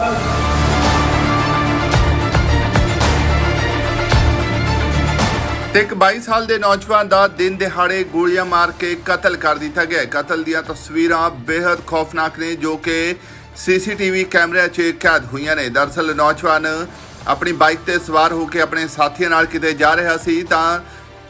ਤੇ ਇੱਕ 22 ਸਾਲ ਦੇ ਨੌਜਵਾਨ ਦਾ ਦਿਨ ਦਿਹਾੜੇ ਗੋਲੀਆਂ ਮਾਰ ਕੇ ਕਤਲ ਕਰ ਦਿੱਤਾ ਗਿਆ ਕਤਲ ਦੀਆਂ ਤਸਵੀਰਾਂ ਬੇहद ਖੌਫਨਾਕ ਨੇ ਜੋ ਕਿ ਸੀਸੀਟੀਵੀ ਕੈਮਰਿਆਂ 'ਚ ਕੈਦ ਹੋਈਆਂ ਨੇ। ਦਰਸਲ ਨੌਜਵਾਨ ਆਪਣੀ ਬਾਈਕ ਤੇ ਸਵਾਰ ਹੋ ਕੇ ਆਪਣੇ ਸਾਥੀਆਂ ਨਾਲ ਕਿਤੇ ਜਾ ਰਿਹਾ ਸੀ ਤਾਂ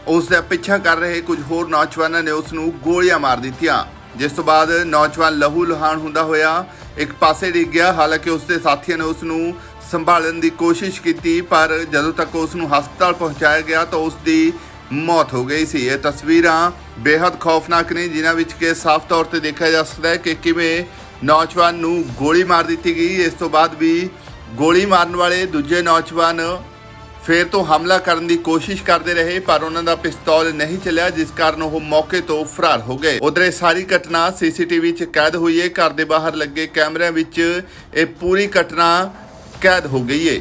ਉਸ ਦਾ ਪਿੱਛਾ ਕਰ ਰਹੇ ਕੁਝ ਹੋਰ ਨੌਜਵਾਨਾਂ ਨੇ ਉਸ ਨੂੰ ਗੋਲੀਆਂ ਮਾਰ ਦਿੱਤੀਆਂ। ਜਿਸ ਤੋਂ ਬਾਅਦ ਨੌਜਵਾਨ ਲਹੂ ਲੁਹਾਨ ਹੁੰਦਾ ਹੋਇਆ ਇੱਕ ਪਾਸੇ ਡਿੱਗ ਗਿਆ। ਹਾਲਾਂਕਿ ਉਸ ਦੇ ਸਾਥੀਆਂ ਨੇ ਉਸ ਨੂੰ ਸੰਭਾਲਣ ਦੀ ਕੋਸ਼ਿਸ਼ ਕੀਤੀ, ਪਰ ਜਦੋਂ ਤੱਕ ਉਸ ਨੂੰ ਹਸਪਤਾਲ ਪਹੁੰਚਾਇਆ ਗਿਆ ਤਾਂ ਉਸ ਦੀ ਮੌਤ ਹੋ ਗਈ ਸੀ। ਇਹ ਤਸਵੀਰਾਂ ਬੇहद ਖੌਫਨਾਕ ਨੇ, ਜਿਨ੍ਹਾਂ ਵਿੱਚ ਕਿ ਸਾਫ਼ ਤੌਰ ਤੇ ਦੇਖਿਆ ਜਾ ਸਕਦਾ ਹੈ ਕਿ ਕਿਵੇਂ ਨੌਜਵਾਨ ਨੂੰ ਗੋਲੀ ਮਾਰ ਦਿੱਤੀ ਗਈ। ਇਸ ਤੋਂ ਬਾਅਦ ਵੀ ਗੋਲੀ ਮਾਰਨ ਵਾਲੇ ਦੂਜੇ ਨੌਜਵਾਨ ਫੇਰ ਤੋਂ ਹਮਲਾ ਕਰਨ ਦੀ ਕੋਸ਼ਿਸ਼ ਕਰਦੇ ਰਹੇ, ਪਰ ਉਹਨਾਂ ਦਾ ਪਿਸਤੌਲ ਨਹੀਂ ਚੱਲਿਆ, ਜਿਸ ਕਾਰਨ ਉਹ ਮੌਕੇ ਤੋਂ ਫਰਾਰ ਹੋ ਗਏ। ਉਧਰ ਇਹ ਸਾਰੀ ਘਟਨਾ ਸੀਸੀਟੀਵੀ 'ਚ ਕੈਦ ਹੋਈ ਹੈ ਘਰ ਦੇ ਬਾਹਰ ਲੱਗੇ ਕੈਮਰਿਆਂ ਵਿੱਚ ਇਹ ਪੂਰੀ ਘਟਨਾ ਕੈਦ ਹੋ ਗਈ ਹੈ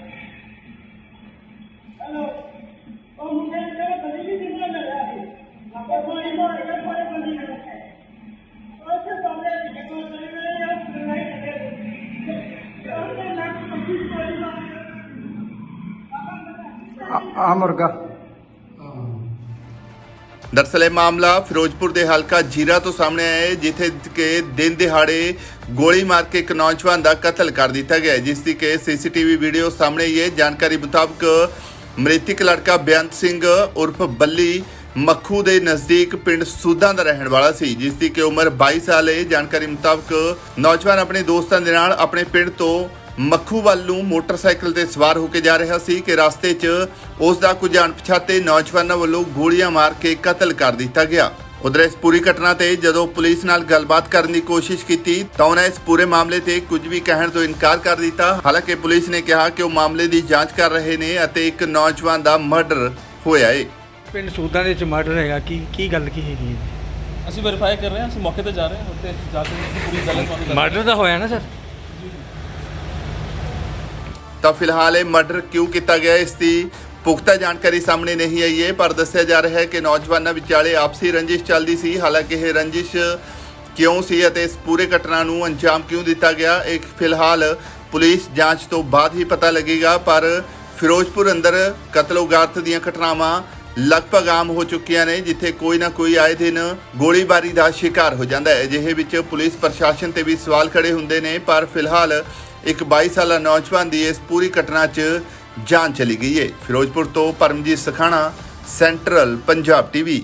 ਆ ਮੁਰਗਾ। ਦਰਅਸਲ ਇਹ ਮਾਮਲਾ ਫਿਰੋਜ਼ਪੁਰ ਦੇ ਹਲਕਾ ਜੀਰਾ ਤੋਂ ਸਾਹਮਣੇ ਆਇਆ ਹੈ, ਜਿੱਥੇ ਕਿ ਦਿਨ ਦਿਹਾੜੇ ਗੋਲੀ ਮਾਰ ਕੇ ਇੱਕ ਨੌਜਵਾਨ ਦਾ ਕਤਲ ਕਰ ਦਿੱਤਾ ਗਿਆ ਜਿਸ ਦੀ ਕਿ ਸੀਸੀਟੀਵੀ ਵੀਡੀਓ ਸਾਹਮਣੇ ਆਈ ਜਾਣਕਾਰੀ ਮੁਤਾਬਕ ਮ੍ਰਿਤਕ ਲੜਕਾ ਬੇਅੰਤ ਸਿੰਘ ਉਰਫ ਬੱਲੀ ਮੱਖੂ ਦੇ ਨਜ਼ਦੀਕ ਪਿੰਡ ਸੂਦਾਂ ਦਾ ਰਹਿਣ ਵਾਲਾ ਸੀ, ਜਿਸ ਦੀ ਕਿ ਉਮਰ 22 ਸਾਲ ਹੈ। ਜਾਣਕਾਰੀ ਮੁਤਾਬਕ ਨੌਜਵਾਨ ਆਪਣੇ ਦੋਸਤਾਂ ਦੇ ਨਾਲ ਆਪਣੇ ਪਿੰਡ ਤੋਂ ਮੱਖੂ ਵੱਲ ਨੂੰ ਮੋਟਰਸਾਈਕਲ ਤੇ ਸਵਾਰ ਹੋ ਕੇ ਜਾ ਰਿਹਾ ਸੀ ਕਿ ਰਸਤੇ 'ਚ ਉਸ ਦਾ ਕੁਝ ਅਣਪਛਾਤੇ ਨੌਜਵਾਨਾਂ ਵੱਲੋਂ ਗੋਲੀਆਂ ਮਾਰ ਕੇ ਕਤਲ ਕਰ ਦਿੱਤਾ ਗਿਆ। ਉਧਰ ਇਸ ਪੂਰੀ ਘਟਨਾ ਤੇ ਜਦੋਂ ਪੁਲਿਸ ਨਾਲ ਗੱਲਬਾਤ ਕਰਨ ਦੀ ਕੋਸ਼ਿਸ਼ ਕੀਤੀ ਤਾਂ ਉਹਨਾਂ ਇਸ ਪੂਰੇ ਮਾਮਲੇ ਤੇ ਕੁਝ ਵੀ ਕਹਿਣ ਤੋਂ ਇਨਕਾਰ ਕਰ ਦਿੱਤਾ। ਹਾਲਾਂਕਿ ਪੁਲਿਸ ਨੇ ਕਿਹਾ ਕਿ ਉਹ ਮਾਮਲੇ ਦੀ ਜਾਂਚ ਕਰ ਰਹੇ ਨੇ ਅਤੇ ਇੱਕ ਨੌਜਵਾਨ ਦਾ ਮਰਡਰ ਹੋਇਆ ਏ। ਪਿੰਡ ਸੂਦਾਂ ਦੇ ਵਿੱਚ ਮਰਡਰ ਹੈਗਾ। ਕੀ ਕੀ ਗੱਲ ਕੀ ਹੈਗੀ ਹੈ? ਅਸੀਂ ਵੈਰੀਫਾਈ ਕਰ ਰਹੇ ਹਾਂ ਅਸੀਂ ਮੌਕੇ ਤੇ ਜਾ ਰਹੇ ਹਾਂ ਉੱਥੇ ਜਾ ਕੇ ਅਸੀਂ ਪੂਰੀ ਗੱਲ ਤੁਹਾਨੂੰ ਦੱਸ ਮਰਡਰ ਤਾਂ ਹੋਇਆ ਨਾ ਸਰ? ਤਾਂ ਫਿਲਹਾਲ ਇਹ ਮਰਡਰ ਕਿਉਂ ਕੀਤਾ ਗਿਆ, ਇਸ ਦੀ ਪੁਖਤਾ ਜਾਣਕਾਰੀ ਸਾਹਮਣੇ ਨਹੀਂ ਆਈ ਹੈ, ਪਰ ਦੱਸਿਆ ਜਾ ਰਿਹਾ ਹੈ ਕਿ ਨੌਜਵਾਨਾਂ ਵਿਚਾਲੇ ਆਪਸੀ ਰੰਜਿਸ਼ ਚੱਲਦੀ ਸੀ। ਹਾਲਾਂਕਿ ਇਹ ਰੰਜਿਸ਼ ਕਿਉਂ ਸੀ ਅਤੇ ਇਸ ਪੂਰੇ ਘਟਨਾ ਨੂੰ ਅੰਜਾਮ ਕਿਉਂ ਦਿੱਤਾ ਗਿਆ, ਇਹ ਫਿਲਹਾਲ ਪੁਲਿਸ ਜਾਂਚ ਤੋਂ ਬਾਅਦ ਹੀ ਪਤਾ ਲੱਗੇਗਾ, ਪਰ ਫਿਰੋਜ਼ਪੁਰ ਅੰਦਰ ਕਤਲੋਗਾਰਤ ਦੀਆਂ ਘਟਨਾਵਾਂ ਲਗਭਗ ਆਮ ਹੋ ਚੁੱਕੀਆਂ ਨੇ, ਜਿੱਥੇ ਕੋਈ ਨਾ ਕੋਈ ਆਏ ਦਿਨ ਗੋਲੀਬਾਰੀ ਦਾ ਸ਼ਿਕਾਰ ਹੋ ਜਾਂਦਾ ਹੈ। ਅਜਿਹੇ ਵਿੱਚ ਪੁਲਿਸ ਪ੍ਰਸ਼ਾਸਨ ਤੇ ਵੀ ਸਵਾਲ ਖੜੇ ਹੁੰਦੇ ਨੇ, ਪਰ ਫਿਲਹਾਲ ਇੱਕ 22 ਸਾਲਾ ਨੌਜਵਾਨ ਦੀ ਇਸ ਪੂਰੀ ਘਟਨਾ 'ਚ ਜਾਨ ਚਲੀ ਗਈ ਹੈ। ਫਿਰੋਜ਼ਪੁਰ ਤੋਂ ਪਰਮਜੀਤ ਸਖਾਣਾ, ਸੈਂਟਰਲ ਪੰਜਾਬ ਟੀਵੀ।